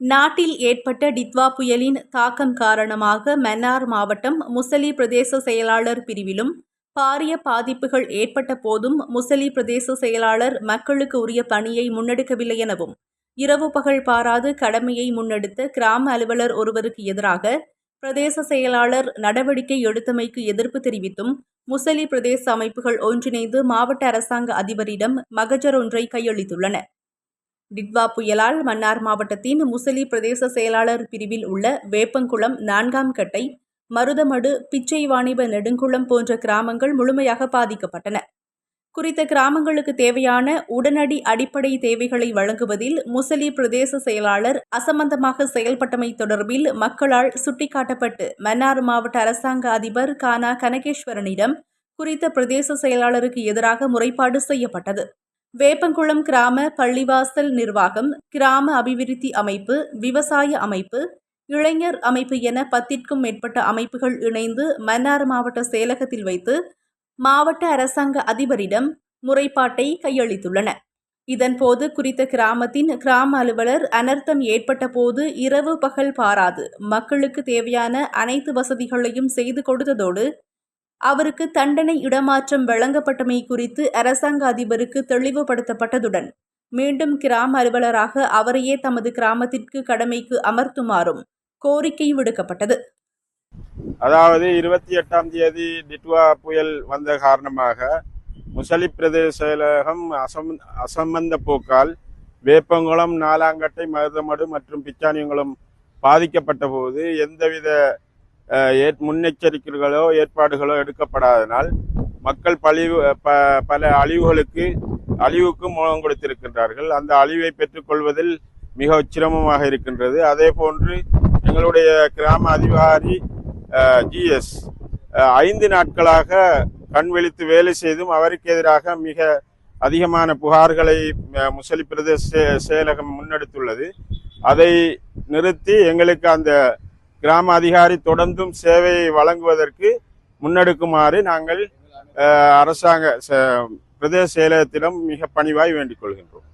நாட்டில் ஏற்பட்ட டித்வா புயலின் தாக்கம் காரணமாக மன்னார் மாவட்டம் முசலி பிரதேச செயலாளர் பிரிவிலும் பாரிய பாதிப்புகள் ஏற்பட்ட போதும் முசலி பிரதேச செயலாளர் மக்களுக்கு உரிய பணியை முன்னெடுக்கவில்லை எனவும் இரவு பகல் பாராது கடமையை முன்னெடுத்த கிராம அலுவலர் ஒருவருக்கு எதிராக பிரதேச செயலாளர் நடவடிக்கை எடுத்தமைக்கு எதிர்ப்பு தெரிவித்தும் முசலி பிரதேச அமைப்புகள் ஒன்றிணைந்து மாவட்ட அரசாங்க அதிபரிடம் மகஜர் ஒன்றை கையளித்துள்ளன. டிட்வா புயலால் மன்னார் மாவட்டத்தின் முசலி பிரதேச செயலாளர் பிரிவில் உள்ள வேப்பங்குளம் நான்காம் கட்டை மருதமடு பிச்சை வாணிப நெடுங்குளம் போன்ற கிராமங்கள் முழுமையாக பாதிக்கப்பட்டன. குறித்த கிராமங்களுக்கு தேவையான உடனடி அடிப்படை தேவைகளை வழங்குவதில் முசலி பிரதேச செயலாளர் அசம்பந்தமாக செயல்பட்டமை தொடர்பில் மக்களால் சுட்டிக்காட்டப்பட்டு மன்னார் மாவட்ட அரசாங்க அதிபர் கானா கனகேஸ்வரனிடம் குறித்த பிரதேச செயலாளருக்கு எதிராக முறைப்பாடு செய்யப்பட்டது. வேப்பங்குளம் கிராம பள்ளிவாசல் நிர்வாகம் கிராம அபிவிருத்தி அமைப்பு விவசாய அமைப்பு இளைஞர் அமைப்பு என பத்திற்கும் மேற்பட்ட அமைப்புகள் இணைந்து மன்னார் மாவட்ட செயலகத்தில் வைத்து மாவட்ட அரசாங்க அதிபரிடம் முறைப்பாட்டை கையளித்துள்ளன. இதன்போது குறித்த கிராமத்தின் கிராம அலுவலர் அனர்த்தம் ஏற்பட்ட போது இரவு பகல் பாராது மக்களுக்கு தேவையான அனைத்து வசதிகளையும் செய்து கொடுத்ததோடு அவருக்கு தண்டனை இடமாற்றம் வழங்கப்பட்டமை குறித்து அரசாங்க அதிபருக்கு தெளிவுபடுத்தப்பட்டதுடன் மீண்டும் கிராம அலுவலராக அவரையே தமது கிராமத்திற்கு கடமைக்கு அமர்த்துமாறும் கோரிக்கை விடுக்கப்பட்டது. அதாவது இருபத்தி எட்டாம் தேதி டிட்வா புயல் வந்த காரணமாக முசலி பிரதேச செயலகம் அசம் அசம்பந்த போக்கால் வேப்பங்குளம் நாலாங்கட்டை மருதமடு மற்றும் பிச்சானியங்குளம் பாதிக்கப்பட்ட போது எந்தவித முன்னெச்சரிக்கைகளோ ஏற்பாடுகளோ எடுக்கப்படாதனால் மக்கள் பழிவு ப பல அழிவுகளுக்கு அழிவுக்கு மூலம் கொடுத்திருக்கின்றார்கள். அந்த அழிவை பெற்றுக்கொள்வதில் மிக சிரமமாக இருக்கின்றது. அதே போன்று எங்களுடைய கிராம அதிகாரி ஜிஎஸ் ஐந்து நாட்களாக கண் விழித்து வேலை செய்தும் அவருக்கு எதிராக மிக அதிகமான புகார்களை முசலி பிரதேச செயலகம் முன்னெடுத்துள்ளது. அதை நிறுத்தி எங்களுக்கு அந்த கிராம அதிகாரி தொடர்ந்தும் சேவையை வழங்குவதற்கு முன்னெடுக்குமாறு நாங்கள் அரசாங்க பிரதேச செயலகத்திடம் மிக பணிவாய் வேண்டிக் கொள்கின்றோம்.